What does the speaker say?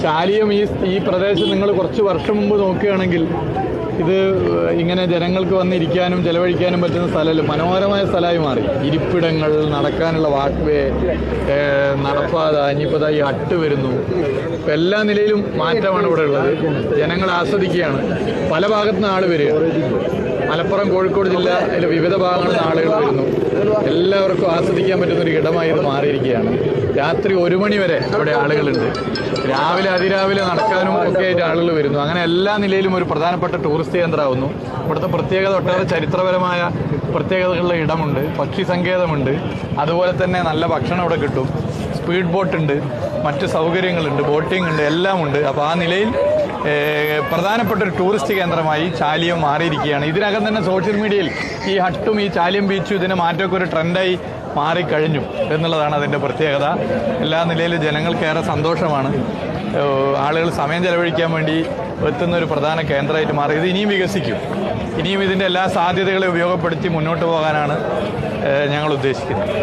ചാലിയം ഈ ഈ പ്രദേശം നിങ്ങൾ കുറച്ച് വർഷം മുമ്പ് നോക്കുകയാണെങ്കിൽ ഇത് ഇങ്ങനെ ജനങ്ങൾക്ക് വന്നിരിക്കാനും ചെലവഴിക്കാനും പറ്റുന്ന സ്ഥലമല്ല. മനോഹരമായ സ്ഥലമായി മാറി. ഇരിപ്പിടങ്ങൾ നടക്കാനുള്ള വാക്ക് നടപ്പാത ഇനിയിപ്പോൾ ഈ ഹട്ട് വരുന്നു. ഇപ്പം എല്ലാ നിലയിലും മാറ്റമാണ് ഇവിടെ ഉള്ളത്. ജനങ്ങൾ ആസ്വദിക്കുകയാണ്. പല ഭാഗത്തുനിന്ന് ആൾ വരിക മലപ്പുറം കോഴിക്കോട് ജില്ലയിലെ വിവിധ ഭാഗങ്ങളിൽ നിന്ന് ആളുകൾ വരുന്നു. എല്ലാവർക്കും ആസ്വദിക്കാൻ പറ്റുന്ന ഒരു ഇടമായി ഇത് മാറിയിരിക്കുകയാണ്. രാത്രി ഒരു മണി വരെ ഇവിടെ ആളുകളുണ്ട്. രാവിലെ അതിരാവിലെ നടക്കാനും ഒക്കെ ആയിട്ട് ആളുകൾ വരുന്നു. അങ്ങനെ എല്ലാ നിലയിലും ഒരു പ്രധാനപ്പെട്ട ടൂറിസ്റ്റ് കേന്ദ്രമാവുന്നു. ഇവിടുത്തെ പ്രത്യേകത ഒട്ടേറെ ചരിത്രപരമായ പ്രത്യേകതകളുടെ ഇടമുണ്ട്. പക്ഷി സങ്കേതമുണ്ട്. അതുപോലെ തന്നെ നല്ല ഭക്ഷണം ഇവിടെ കിട്ടും. സ്പീഡ് ബോട്ട് ഉണ്ട്. മറ്റ് സൗകര്യങ്ങളുണ്ട് ബോട്ടിംഗ് ഉണ്ട് എല്ലാം ഉണ്ട്. അപ്പോൾ ആ നിലയിൽ പ്രധാനപ്പെട്ട ഒരു ടൂറിസ്റ്റ് കേന്ദ്രമായി ചാലിയം മാറിയിരിക്കുകയാണ്. ഇതിനകം തന്നെ സോഷ്യൽ മീഡിയയിൽ ഈ ഹട്ടും ഈ ചാലിയം ബീച്ചും ഇതിനെ മാറ്റമൊക്കെ ഒരു ട്രെൻഡായി മാറിക്കഴിഞ്ഞു എന്നുള്ളതാണ് അതിന്റെ പ്രത്യേകത. എല്ലാ നിലയിലും ജനങ്ങൾക്കേറെ സന്തോഷമാണ്. ആളുകൾ സമയം ചെലവഴിക്കാൻ വേണ്ടി എത്തുന്ന ഒരു പ്രധാന കേന്ദ്രമായിട്ട് മാറി. ഇത് ഇനിയും വികസിക്കും. ഇനിയും ഇതിന്റെ എല്ലാ സാധ്യതകളെ ഉപയോഗപ്പെടുത്തി മുന്നോട്ട് പോകാനാണ് ഞങ്ങൾ ഉദ്ദേശിക്കുന്നത്.